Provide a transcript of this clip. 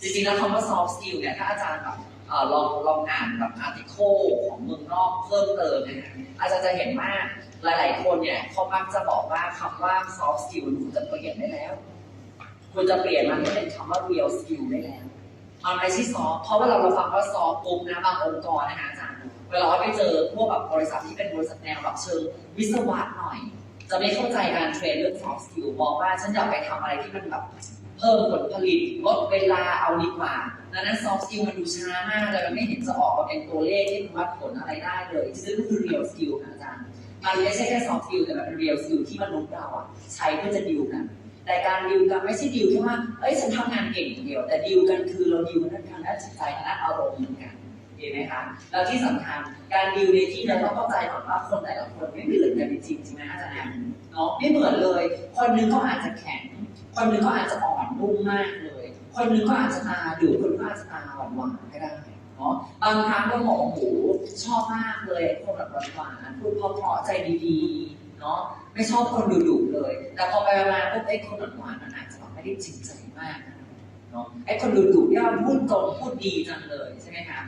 จริงๆ แล้วคำว่า soft skill เนี่ยถ้าอาจารย์แบบลองลองอ่านแบบ article ของเมืองนอกเพิ่มเติมนยนะอาจารย์จะเห็นว่าหลายๆ คนเนี่ยเขามักจะบอกว่าคำว่า soft skill คุณจะเปลี่ยนได้แล้ว คุณจะเปลี่ยนมันให้เป็นคำว่า real skill ได้แล้วมันไม่ใช่ soft เพราะว่าเราเราฟังว่า soft ปุ๊บนะบางองค์กรนะคะอาจารย์เวลาไปเจอพวกแบบบริษัทที่เป็นบริษัทแนวแบบเชิงวิศวะหน่อย จะไม่เข้าใจการเทรนเรื่อง soft skill มองว่าฉันอยากไปทำอะไรที่มันแบบเพิ่มผลผลิตลดเวลาเอาดีกว่าดังนั้น soft skill มันดูช้ามากเลยมันไม่เห็นจะออกมาเป็นตัวเลขที่มันวัดผลอะไรได้เลยจริงคือ real skill ค่ะอาจารย์มันไม่ใช่แค่ soft skill แต่มันเป็น real skill ที่มนุษย์เราอะใช้เพื่อจะดิวกันแต่การดิวกันไม่ใช่ดิวแค่ว่าเอ้ยฉันทำงานเก่งอย่างเดียว แต่ดิวกันคือเราดิวกันทางด้านจิตใจทางด้านอารมณ์เหมือนกัน เห็นไหมคะ แล้วที่สำคัญการดิวในที่เราต้องเข้าใจก่อนว่าคนแต่ละคนไม่เหมือนกันจริงๆใช่ไหมอาจารย์เนาะไม่เหมือนเลย คนหนึงก็อาจจะแข็ง คนหนึงก็อาจจะอ่อนนุ่มมากเลย คนหนึงก็อาจจะตาดุคนหนึงก็อาจจะตาหวานหวานๆก็ได้เนาะบางครั้งก็บอกโอ้โหชอบมากเลยคนแบบหวานๆพูดเพราะๆใจดีๆเนาะไม่ชอบคนดุๆเลย แต่พอไปมาปุ๊บไอ้คนหวานๆมันอาจจะแบบไม่ได้จริงใจมากเนาะไอ้คนดุๆเนี่ยมันพูดตรงพูดดีจังเลยใช่ไหมคะ